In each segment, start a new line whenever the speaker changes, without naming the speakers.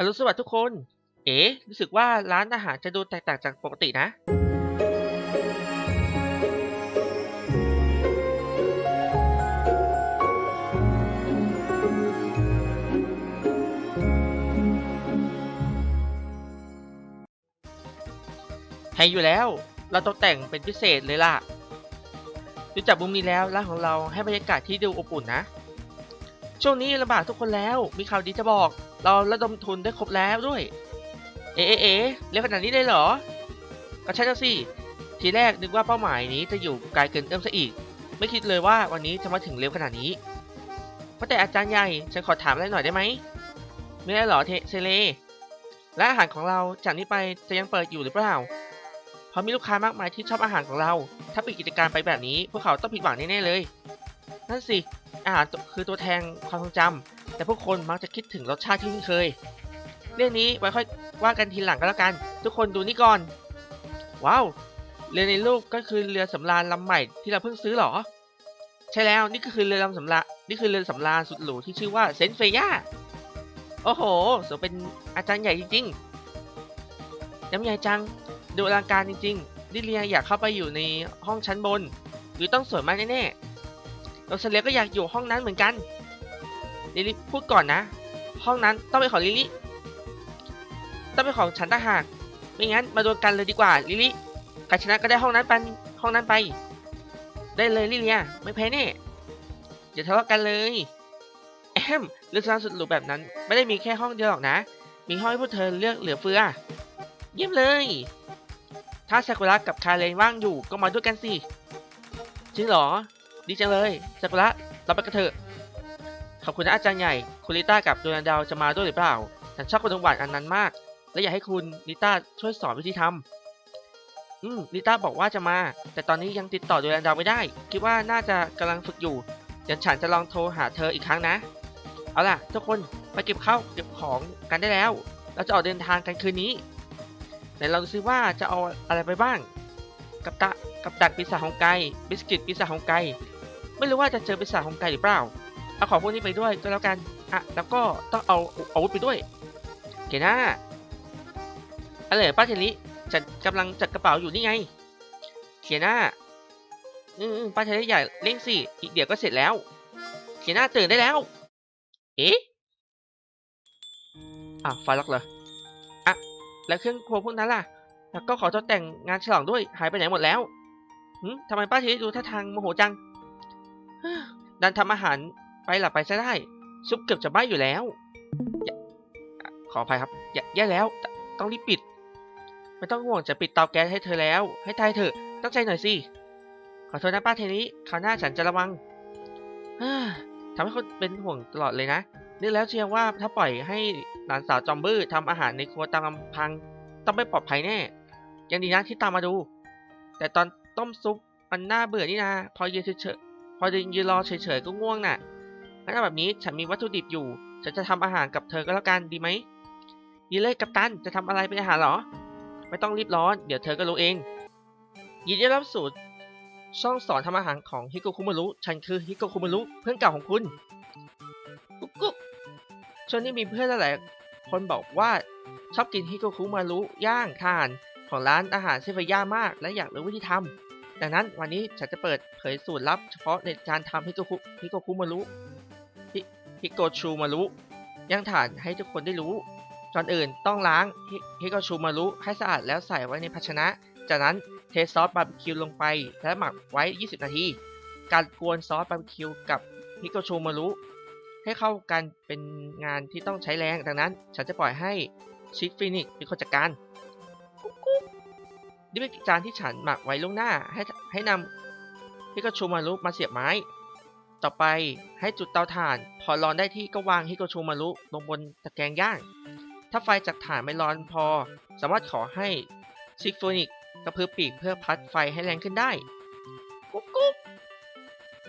อรุณสวัสดิ์ทุกคน เอ๋รู้สึกว่าร้านอาหารจะดูแตกต่างจากปกตินะให้อยู่แล้ว เราตกแต่งเป็นพิเศษเลยล่ะ ดูจากมุมนี้แล้วร้านของเราให้บรรยากาศที่ดูอบอุ่นนะ ช่วงนี้ลำบากทุกคนแล้ว มีข่าวดีจะบอก เราระดมทุนได้ครบแล้วด้วย เอ๊ะเอ๊ะเอเร็วขนาดนี้เลยเหรอ ก็ใช่แล้วสิ ทีแรกนึกว่าเป้าหมายนี้จะอยู่ไกลเกินเอื้อมซะอีก ไม่คิดเลยว่าวันนี้จะมาถึงเร็วขนาดนี้เพราะแต่อาจารย์ใหญ่ฉันขอถามอะไรหน่อยได้ไหมไม่ได้เหรอเทเซเล และอาหารของเราจากนี้ไปจะยังเปิดอยู่หรือเปล่า เพราะมีลูกค้ามากมายที่ชอบอาหารของเรา ถ้าปิดกิจการไปแบบนี้ พวกเขาต้องผิดหวังแน่ๆเลย นั่นสิ อาหารคือตัวแทนความทรงจำ แต่พวกคนมักจะคิดถึงรสชาติที่คุ้นเคย เรื่องนี้ไว้ค่อยว่ากันทีหลังก็แล้วกัน ทุกคนดูนี่ก่อน ว้าว เรือในรูปก็คือเรือสำราญลำใหม่ที่เราเพิ่งซื้อหรอ ใช่แล้วนี่ก็คือเรือลำสำราญนี่คือเรือสำราญสุดหรูที่ชื่อว่าเซนเฟียโอ้โหสมเป็นอาจารย์ใหญ่จริงๆย้ำใหญ่จังดูอลังการจริงๆลิเลียอยากเข้าไปอยู่ในห้องชั้นบน หรือต้องสวยมากแน่ๆโราเลียก็อยากอยู่ห้องนั้นเหมือนกัน ลิลิพูดก่อนนะ ห้องนั้นต้องเป็นของลิลิต้องเป็นของฉันต่างหากไม่งั้นมาดวลกันเลยดีกว่าลิลิใครชนะก็ได้ห้องนั้นไปห้องนั้นไป ได้เลยลิเลียไม่แพ้แน่อย่าทะเลาะกันเลยแอมเรื่องราสุดหรูแบบนั้น ไม่ได้มีแค่ห้องเดียวหรอกนะ มีห้องให้พวกเธอเลือกเหลือเฟือ เยี่ยมเลย ถ้าซากุระกับคาเรนว่างอยู่ก็มาด้วยกันสิจริงเหรอ ดีจังเลยซากุระเราไปกันเถอะ ขอบคุณนะอาจารย์ใหญ่ คุณลิต้ากับโดนัลดาวจะมาด้วยหรือเปล่า ฉันชอบขนมหวานอันนั้นมาก และอยากให้คุณลิต้าช่วยสอนวิธีทำอืมลิต้าบอกว่าจะมา แต่ตอนนี้ยังติดต่อโดนัลดาวไม่ได้ คิดว่าน่าจะกำลังฝึกอยู่ เดี๋ยวฉันจะลองโทรหาเธออีกครั้งนะ เอาล่ะ ทุกคนไปเก็บข้าวเก็บของกันได้แล้ว เราจะออกเดินทางกันคืนนี้ไหนลองดูซิว่าจะเอาอะไรไปบ้าง กับตะกับดักปีศาจของไก่บิสกิตปีศาจของไก่ไม่รู้ว่าจะเจอปีศาจของไก่หรือเปล่า เอาของพวกนี้ไปด้วยก็แล้วกันอะแล้วก็ต้องเอาอาวุธไปด้วยเกน่าอะไรเหรอป้าเทลิจัดกำลังจัดกระเป๋าอยู่นี่ไงเขียน่าอืมๆป้าเทลิอย่าเร่งสิอีกเดี๋ยวก็เสร็จแล้วเขียน่าตื่นได้แล้ว เอ๊ะอะไฟล็อกเลยอะแล้วเครื่องครัวพวกนั้นล่ะ แล้วก็ขอตกแต่งงานฉลองด้วยหายไปไหนหมดแล้วหืมทำไมป้าเทลิดูท่าทางโมโหจังดันทำอาหาร ไปหลับไปซะได้ ซุปเกือบจะไหม้อยู่แล้ว ขออภัยครับอย่าแย่แล้ว ต้องรีบปิด ไม่ต้องห่วงจะปิดเตาแก๊สให้เธอแล้ว ให้ตายเถอะ ตั้งใจหน่อยสิ ขอโทษนะป้าเทนี้คราวหน้าฉันจะระวังทำให้คนเป็นห่วงตลอดเลยนะนึกแล้วเชียร์ว่าถ้าปล่อยให้หลานสาวจอมบื้อทำอาหารในครัวตามลำพัง ต้องไม่ปลอดภัยแน่ ยังดีนะที่ตามมาดู แต่ตอนต้มซุปมันน่าเบื่อนี่นะพอยืนเฉยพอยืนรอเฉยๆก็ง่วงน่ะ งั้นเอาแบบนี้ฉันมีวัตถุดิบอยู่ ฉันจะทำอาหารกับเธอก็แล้วกันดีไหมดีเลยกัปตันจะทำอะไรเป็นอาหารเหรอ ไม่ต้องรีบร้อน เดี๋ยวเธอก็รู้เอง ยินดีรับสู่ช่องสอนทำอาหารของฮิโกคุมารุฉันคือฮิโกคุมารุเพื่อนเก่าของคุณกุ๊กกุ๊กช่วงนี้มีเพื่อนหลายคนบอกว่าชอบกินฮิโกคุมารุย่างทานของร้านอาหารเซฟย่ามาก และอยากรู้วิธีทำดังนั้นวันนี้ฉันจะเปิดเผยสูตรลับเฉพาะในการทำฮิโกคุฮิโกคุมารุ ฮิโกชูมารุย่างถ่านให้ทุกคนได้รู้ ก่อนอื่นต้องล้างฮิโกชูมารุให้สะอาดแล้วใส่ไว้ในภาชนะ จากนั้นเทซอสบาร์บีคิวลงไปและหมักไว้ 20 นาที การกวนซอสบาร์บีคิวกับฮิโกชูมารุให้เข้ากันเป็นงานที่ต้องใช้แรงดังนั้น ฉันจะปล่อยให้ชิคฟินิกเป็นคนจัดการกุ๊กนี่เป็นจานที่ฉันหมักไว้ล่วงหน้าให้ให้นำฮิโกชูมารุมาเสียบไม้ ต่อไปให้จุดเตาถ่าน พอร้อนได้ที่ก็วางฮิโกโชมารุลงบนตะแกรงย่าง ถ้าไฟจากถ่านไม่ร้อนพอ สามารถขอให้ซิกโฟนิกกระพือปีกเพื่อพัดไฟให้แรงขึ้นได้กุ๊กกุ๊ก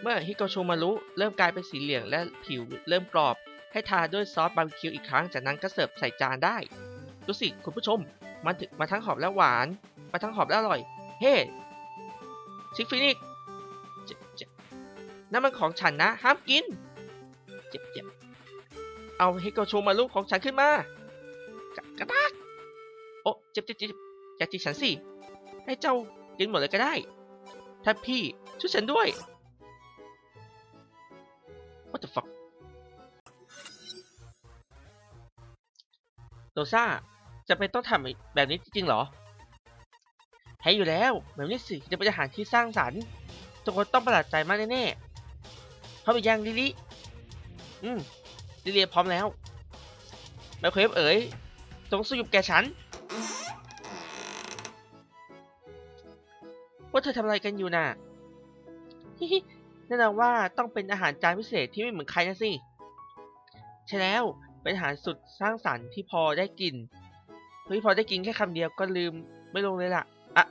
เมื่อฮิโกโชมารุเริ่มกลายเป็นสีเหลืองและผิวเริ่มกรอบ ให้ทาด้วยซอสบาร์บีคิวอีกครั้งจากนั้นก็เสิร์ฟใส่จานได้ดูสิคุณผู้ชมมันถึงมาทั้งหอมและหวาน มาทั้งหอมและอร่อย เฮ้ซิกฟินิก นั่นมันของฉันนะ ห้ามกิน เจ็บเจ็บเอาเฮโกโชมารุของฉันขึ้นมาเจ็บเจ็บเจ็บอย่าจีฉันสิ ให้เจ้ากินหมดเลยก็ได้ถ้าพี่ช่วยฉันด้วย What the fuck โรซ่าจะเป็นต้องทำแบบนี้จริงๆเหรอให้อยู่แล้ว แบบนี้สิจะเป็นอาหารที่สร้างสรรค์ทุกคนต้องประหลาดใจมากแน่ๆ เข้าไปยังลิลิอืมลิลิพร้อมแล้วไมโครเวฟเอ๋ยจงสู้กับแก่ฉัน ว่าเธอทำอะไรกันอยู่น่ะฮิฮิแน่นอนว่าต้องเป็นอาหารจานพิเศษที่ไม่เหมือนใครนะสิ ใช่แล้วเป็นอาหารสุดสร้างสรรค์ที่พอได้กินเฮ้ยพอได้กินแค่คำเดียวก็ลืมไม่ลงเลยล่ะอะ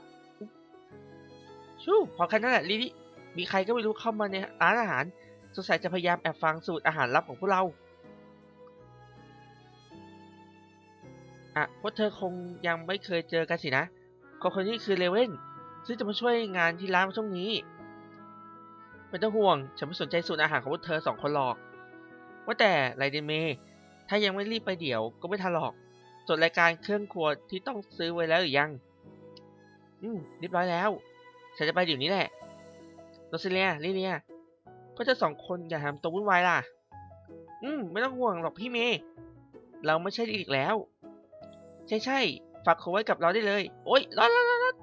ชูพอแค่นั้นแหละลิลิมีใครก็ไม่รู้เข้ามาในร้านอาหาร งสัยจะพยายามแอบฟังสูตรอาหารลับของพวกเรา อะพวกเธอคงยังไม่เคยเจอกันสินะคนคนนี้คือเลเว่นซึ่งจะมาช่วยงานที่ร้านช่วงนี้ไม่ต้องห่วง ฉันไม่สนใจสูตรอาหารของพวกเธอสองคนหรอก ว่าแต่ไรเดนเมย์ถ้ายังไม่รีบไปเดี๋ยวก็ไม่ทันหรอกจดรายการเครื่องครัวที่ต้องซื้อไว้แล้วหรือยัง อืมเรียบร้อยแล้ว ฉันจะไปเดี๋ยวนี้แหละโรซิเลียลิเลีย กเธอสองคนอย่าทำตัววุ่นวายล่ะ อืม ไม่ต้องห่วงหรอกพี่เมย์เราไม่ใช่อีกแล้ว ใช่ใช่ฝากเขาไว้กับเราได้เลย โอ๊ยร้อนร้อนร้อน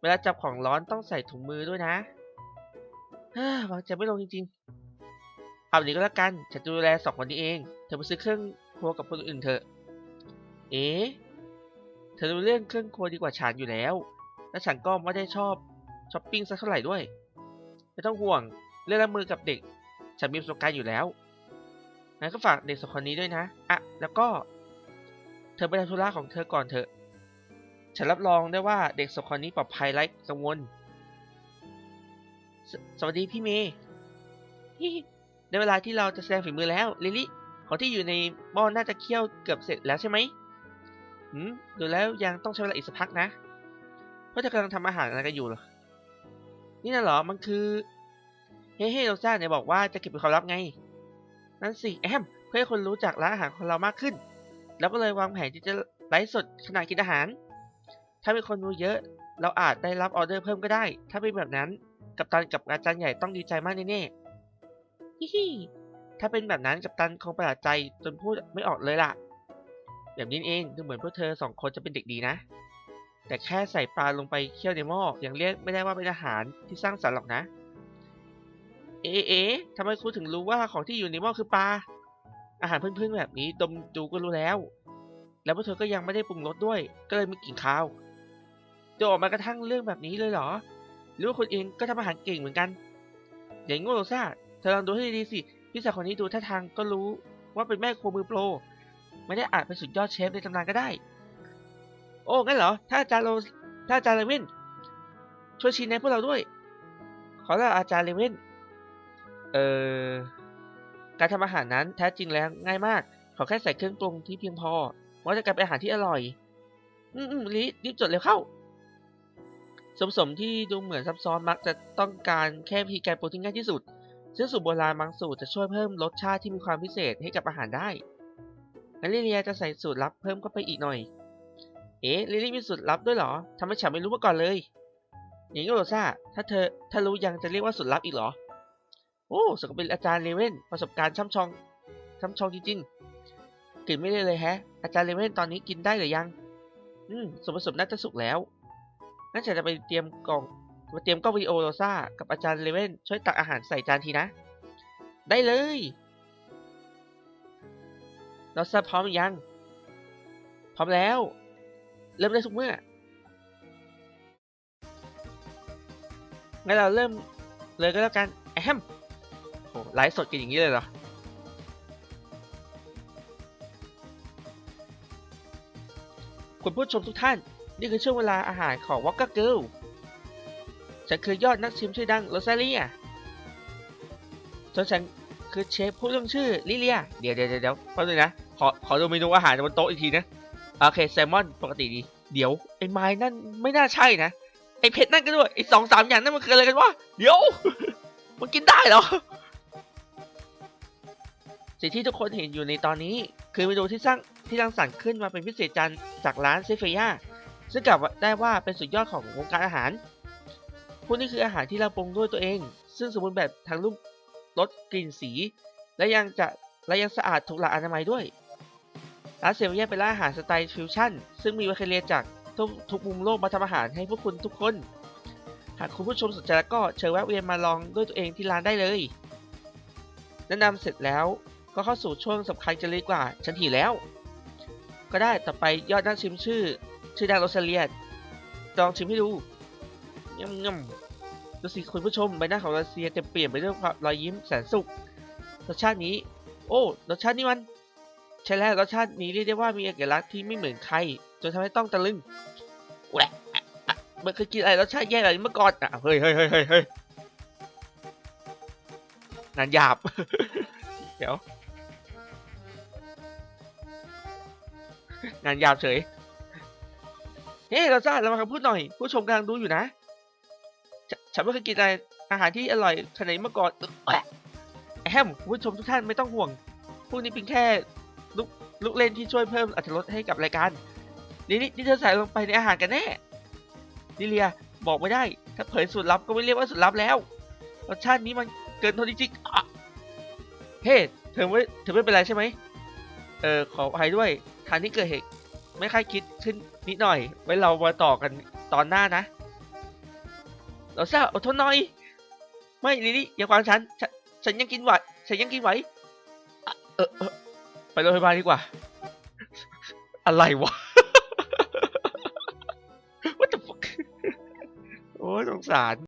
เวลาจับของร้อนต้องใส่ถุงมือด้วยนะฮ่าวางใจไม่ลงจริงๆ เอาแบบนี้ก็แล้วกัน ฉันจะดูแลสองคนนี้เอง เธอไปซื้อเครื่องครัวกับคนอื่นเถอะ เอ๊ะ เธอรู้เรื่องเครื่องครัวดีกว่าฉันอยู่แล้ว และฉันก็ไม่ได้ชอบช้อปปิ้งสักเท่าไหร่ด้วย ไม่ต้องห่วง เรื่องรับมือกับเด็กฉันมีประสบการณ์อยู่แล้วงั้นก็ฝากเด็กสองคนนี้ด้วยนะอะแล้วก็ เธอไปทำธุระของเธอก่อนเถอะ ฉันรับรองได้ว่าเด็กสองคนนี้ปลอดภัยไร้กังวลสสวัสดีพี่เมย์ฮิฮิได้เวลาที่เราจะแสดงฝีมือแล้วลิลิของที่อยู่ในหม้อน่าจะเคี่ยวเกือบเสร็จแล้วใช่ไหมหืมดูแล้วยังต้องใช้เวลาอีกสักพักนะ เพราะเธอกำลังทำอาหารอะไรกันอยู่หรอ นี่น่ะเหรอ มันคือ เฮ้เฮ้โรซ่าเนี่ยบอกว่าจะเก็บเป็นความลับไง นั่นสิแอม เพื่อให้คนรู้จักร้านอาหารของเรามากขึ้น แล้วก็เลยวางแผนที่จะไลฟ์สดขณะกินอาหาร ถ้ามีคนดูเยอะ เราอาจได้รับออเดอร์เพิ่มก็ได้ ถ้าเป็นแบบนั้น กัปตันกับอาจารย์ใหญ่ต้องดีใจมากแน่ๆฮิฮิถ้าเป็นแบบนั้นกัปตันคงประหลาดใจจนพูดไม่ออกเลยล่ะ แบบนี้เองดูเหมือนพวกเธอสองคนจะเป็นเด็กดีนะ แต่แค่ใส่ปลาลงไปเคี่ยวในหม้อยังเรียกไม่ได้ว่าเป็นอาหารที่สร้างสรรค์หรอกนะ เอ๊ะเอ๊ะทำไมคุณถึงรู้ว่าของที่อยู่ในหม้อคือปลา อาหารพื้นๆแบบนี้ดมดูก็รู้แล้ว แล้วพวกเธอก็ยังไม่ได้ปรุงรสด้วย ก็เลยมีกลิ่นคาวจะออกมากระทั่งเรื่องแบบนี้เลยเหรอ หรือว่าคุณเองก็ทำอาหารเก่งเหมือนกัน อย่างงูโรซ่าเธอลองดูให้ดีๆสิ พี่สาวคนนี้ดูท่าทางก็รู้ว่าเป็นแม่ครัวมือโปร ไม่ได้อาจเป็นสุดยอดเชฟในตำนานก็ได้ โอ้งั้นเหรอ ถ้าอาจารย์โรถ้าอาจารย์เลว่นช่วยชี้แนะพวกเราด้วย ขอลาอาจารย์เลว่น เอ่อการทำอาหารนั้นแท้จริงแล้วง่ายมาก ขอแค่ใส่เครื่องปรุงที่เพียงพอว่าจะกลายเป็นอาหารที่อร่อย อืมอืมรีบรีบจดเร็วเข้าส่วนผสมที่ดูเหมือนซับซ้อนมักจะต้องการแค่วิธีการปรุงที่ง่ายที่สุด ซึ่งสูตรโบราณบางสูตรจะช่วยเพิ่มรสชาติที่มีความพิเศษให้กับอาหารได้งั้นลิเลียจะใส่สูตรลับเพิ่มเข้าไปอีกหน่อย เอ๊ะลิลี่มีสูตรลับด้วยเหรอทำไมฉันไม่รู้มาก่อนเลยอย่างนี้โรซ่าถ้าเธอถ้ารู้ยังจะเรียกว่าสูตรลับอีกเหรอ โอ้สกเป็นอาจารย์เลเว่นประสบการณ์ช่ำชองช่ำชองจริงๆกินไม่ได้เลยแฮะ อาจารย์เลเว่นตอนนี้กินได้หรือยัง อืมส่วนผสมน่าจะสุกแล้วงั้นฉันจะไปเตรียมกล่องมาเตรียมกล้องวิดีโอโรซ่ากับอาจารย์เลเว่นช่วยตักอาหารใส่จานทีนะ ได้เลยโรซ่าพร้อมหรือยัง พร้อมแล้ว เริ่มได้ทุกเมื่องั้นเราเริ่มเลยก็แล้วกันแอม โหไลฟ์สดกันอย่างนี้เลยเหรอ คุณผู้ชมทุกท่าน นี่คือช่วงเวลาอาหารของ Walker Girl ฉันคือยอดนักชิมชื่อดังโรซาเลียส่วนฉันคือเชฟผู้เรื่องชื่อลิเลีย เดี๋ยวเดี๋ยวเดี๋ยวแป๊บนึงนะ ขอขอดูเมนูอาหารบนโต๊ะอีกทีนะ โอเคแซลมอนปกติดี เดี๋ยวไอ้ไม้นั่นไม่น่าใช่นะ ไอ้เผ็ดนั่นก็ด้วย ไอ้สองสามอย่างนั่นมันคืออะไรกันวะ เดี๋ยว มันกินได้เหรอ สิ่งที่ทุกคนเห็นอยู่ในตอนนี้ คือเมนูที่สร้างที่รังสรรค์ขึ้นมาเป็นพิเศษจานจากร้านเซฟเฟียซึ่งกล่าวได้ว่าเป็นสุดยอดของวงการอาหาร พวกนี้คืออาหารที่เราปรุงด้วยตัวเอง ซึ่งสมบูรณ์แบบทั้งรูปรสกลิ่นสี และยังจะและยังสะอาดถูกหลักอนามัยด้วย ร้านเซฟเวียเป็นร้านอาหารสไตล์ฟิวชั่น ซึ่งมีวัคเคเรียจากทุกทุกมุมโลกมาทำอาหารให้พวกคุณทุกคน หากคุณผู้ชมสนใจแล้วก็เชิญแวะเวียนมาลองด้วยตัวเองที่ร้านได้เลยแนะนำเสร็จแล้ว ก็เข้าสู่ช่วงสำคัญกันเลยดีกว่า ฉันหิวแล้ว ก็ได้ต่อไปยอดนักชิมชื่อ ชื่อดังโรซาเลียลองชิมให้ดูยำยำดูสิคุณผู้ชมใบหน้าของโรซาเลียเต็มเปลี่ยนไปด้วยรอยยิ้มแสนสุขรสชาตินี้ โอ้รสชาตินี้มันใช่แล้วรสชาตินี้เรียกได้ว่ามีเอกลักษณ์ที่ไม่เหมือนใครจนทำให้ต้องตะลึงแหวะมันเคยกินอะไรรสชาติแย่แบบนี้มาก่อนอะเฮ้ยเฮ้ยเฮ้ยเฮ้ยเฮ้ยงานหยาบ เดี๋ยว งานยาบเฉย เฮ้ยเราซ่าเรามาคำพูดหน่อย ผู้ชมกำลังดูอยู่นะฉฉันไม่เคยกินอะไรอาหารที่อร่อยขนาดนี้มาก่อนแหวะแฮมผู้ชมทุกท่านไม่ต้องห่วง พวกนี้เป็นแค่ลูกลูกเล่นที่ช่วยเพิ่มอรรถรสให้กับรายการ นี่นี่นี่เธอใส่ลงไปในอาหารกันแน่ลิเลียบอกไม่ได้ ถ้าเผยสูตรลับก็ไม่เรียกว่าสูตรลับแล้วรสชาตินี้มันเกินทนจริงๆอะเฮ้ เธอไม่เธอไม่เป็นไรใช่ไหม เออขออภัยด้วยทางที่เกิดเหตุไม่คาดคิดขึ้นนิดหน่อย ไว้เรามาต่อกันตอนหน้านะ เราทราบอดทนหน่อย ไม่ลิลี่อย่าขวางฉัน ฉันยังกินไหวฉันยังกินไหวเออเออไปโรงพยาบาลดีกว่า อะไรวะ What the fuck โอ้ยสงสาร